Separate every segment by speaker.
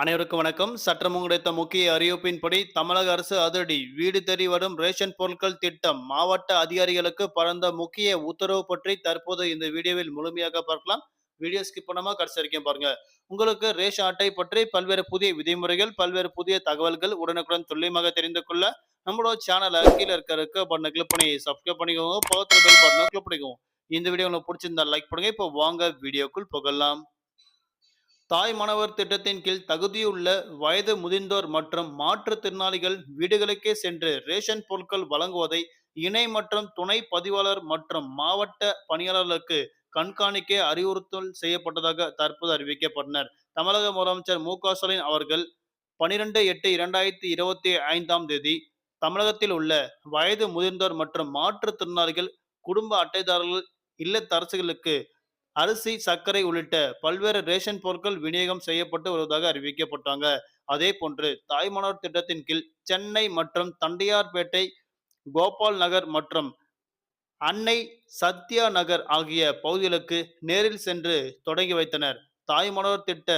Speaker 1: அனைவருக்கும் வணக்கம். சற்றம் கிடைத்த முக்கிய அறிவிப்பின்படி தமிழக அரசு அதிரடி வீடு தேடி வரும் ரேஷன் பொருட்கள் திட்டம். மாவட்ட அதிகாரிகளுக்கு பறந்த முக்கிய உத்தரவு பற்றி தற்போது இந்த வீடியோவில் முழுமையாக பார்க்கலாம். வீடியோ ஸ்கிப் பண்ணாம கடைசி வரைக்கும் பாருங்க. உங்களுக்கு ரேஷன் அட்டை பற்றி பல்வேறு புதிய விதிமுறைகள் பல்வேறு புதிய தகவல்கள் உடனுக்குடன் துல்லியமாக தெரிந்து கொள்ள நம்மளோட சேனலை கீழே இருக்க பண்ண கிளிக் பண்ணி சப்ஸ்கிரைப் பண்ணிக்கோங்க. பக்கத்தில் பெல் பட்டனை கிளிக் பண்ணிக்கோங்க. இந்த வீடியோ உங்களுக்கு பிடிச்சிருந்தா லைக் பண்ணுங்க. இப்போ வாங்க வீடியோக்குள் புகழலாம் தாய் மாணவர் திட்டத்தின் கீழ் தகுதியுள்ள வயது முதிர்ந்தோர் மற்றும் மாற்றுத்திறனாளிகள் வீடுகளுக்கே சென்று ரேஷன் பொருட்கள் வழங்குவதை இணை மற்றும் துணை பதிவாளர் மற்றும் மாவட்ட பணியாளர்களுக்கு கண்காணிக்க அறிவுறுத்தல் செய்யப்பட்டதாக தற்போது அறிவிக்கப்பட்டனர். தமிழக முதலமைச்சர் மு க ஸ்டாலின் அவர்கள் பனிரெண்டு எட்டு இரண்டாயிரத்தி இருபத்தி ஐந்தாம் தேதி தமிழகத்தில் உள்ள வயது முதிர்ந்தோர் மற்றும் மாற்றுத்திறனாளிகள் குடும்ப அட்டைதாரர்கள் இல்லத்தரசுகளுக்கு அரிசி சர்க்கரை உள்ளிட்ட பல்வேறு ரேஷன் பொருட்கள் விநியோகம் செய்யப்பட்டு வருவதாக அறிவிக்கப்பட்டாங்க. அதே போன்று தாய்மணர் திட்டத்தின் கீழ் சென்னை மற்றும் தண்டையார்பேட்டை கோபால் நகர் மற்றும் அன்னை சத்யா நகர் ஆகிய பகுதிகளுக்கு நேரில் சென்று தொடங்கி வைத்தனர். தாய்மணர் திட்ட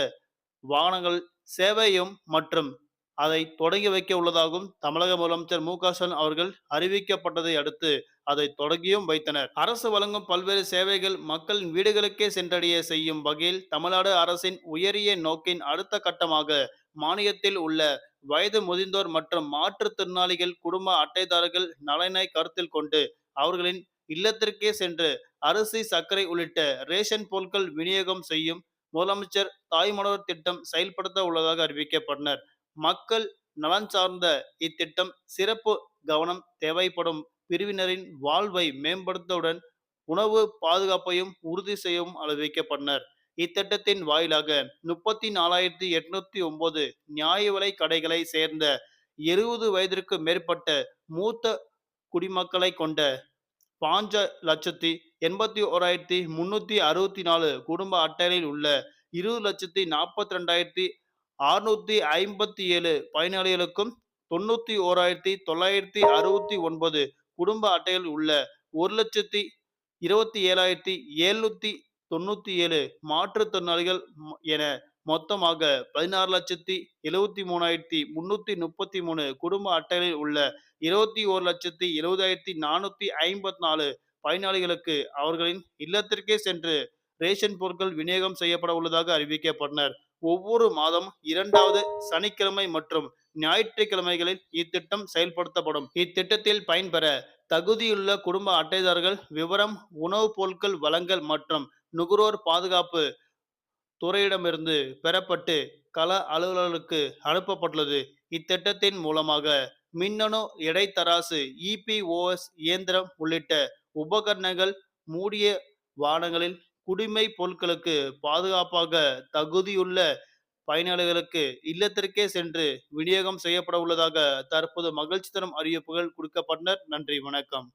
Speaker 1: வாகனங்கள் சேவையும் மற்றும் அதை தொடங்கி வைக்க உள்ளதாகவும் தமிழக முதலமைச்சர் மு. ஸ்டாலின் அவர்கள் அறிவிக்கப்பட்டதை அடுத்து அதை தொடங்கியும் வைத்தனர். அரசு வழங்கும் பல்வேறு சேவைகள் மக்களின் வீடுகளுக்கே சென்றடைய செய்யும் வகையில் தமிழ்நாடு அரசின் உயரிய நோக்கின் அடுத்த கட்டமாக மானியத்தில் உள்ள வயது முதிர்ந்தோர் மற்றும் மாற்றுத்திறனாளிகள் குடும்ப அட்டைதாரர்கள் நலனை கருத்தில் கொண்டு அவர்களின் இல்லத்திற்கே சென்று அரிசி சர்க்கரை உள்ளிட்ட ரேஷன் பொருட்கள் விநியோகம் செய்யும் முதலமைச்சர் தாய்மணவர் திட்டம் செயல்படுத்த உள்ளதாக அறிவிக்கப்பட்டனர். மக்கள் நலன் சார்ந்த இத்திட்டம் சிறப்பு கவனம் தேவைப்படும். பிரிவினரின் வாழ்வை மேம்படுத்தவுடன் உணவு பாதுகாப்பையும் உறுதி செய்யவும் அளவிக்கப்பட்டனர் இத்திட்டத்தின் வாயிலாக முப்பத்தி நாலாயிரத்தி எட்நூத்தி ஒன்பது நியாய விலை கடைகளை சேர்ந்த இருபது வயதிற்கு மேற்பட்ட மூத்த குடிமக்களை கொண்ட பாஞ்ச லட்சத்தி எண்பத்தி ஓராயிரத்தி முன்னூத்தி அறுபத்தி நாலு குடும்ப அட்டைகளில் உள்ள இருபது லட்சத்தி நாற்பத்தி ரெண்டாயிரத்தி அறுநூத்தி ஐம்பத்தி ஏழு பயனாளிகளுக்கும் தொண்ணூத்தி ஓராயிரத்தி தொள்ளாயிரத்தி அறுபத்தி ஒன்பது குடும்ப அட்டைகள் உள்ள ஒரு லட்சத்தி இருபத்தி ஏழாயிரத்தி எழுநூத்தி தொண்ணூத்தி ஏழு மாற்றுத்திறனாளிகள் என மொத்தமாக பதினாறு லட்சத்தி எழுவத்தி மூணாயிரத்தி முன்னூத்தி முப்பத்தி மூணு குடும்ப அட்டைகளில் உள்ள இருபத்தி ஒரு லட்சத்தி எழுபதாயிரத்தி நானூத்தி ஐம்பத்தி நாலு பயனாளிகளுக்கு அவர்களின் இல்லத்திற்கே சென்று ரேஷன் பொருட்கள் விநியோகம் செய்யப்பட உள்ளதாக அறிவிக்கப்பட்டனர். ஒவ்வொரு மாதம் இரண்டாவது சனிக்கிழமை மற்றும் ஞாயிற்றுக்கிழமைகளில் இத்திட்டம் செயல்படுத்தப்படும். இத்திட்டத்தில் பயன்பெற தகுதியுள்ள குடும்ப அட்டைதாரர்கள் விவரம் உணவுப் பொருட்கள் வழங்கல் மற்றும் நுகர்வோர் பாதுகாப்பு துறையிடமிருந்து பெறப்பட்டு கள அலுவலர்களுக்கு அனுப்பப்பட்டுள்ளது. இத்திட்டத்தின் மூலமாக மின்னணு இடைத்தராசு இபிஓஎஸ் இயந்திரம் உள்ளிட்ட உபகரணங்கள் மூடிய வானங்களில் குடிமை பொருட்களுக்கு பாதுகாப்பாக தகுதியுள்ள பயனாளிகளுக்கு இல்லத்திற்கே சென்று விநியோகம் செய்யப்பட உள்ளதாக தற்போது மகிழ்ச்சி தரும் அறிவிப்புகள் கொடுக்கப்பட்டனர். நன்றி வணக்கம்.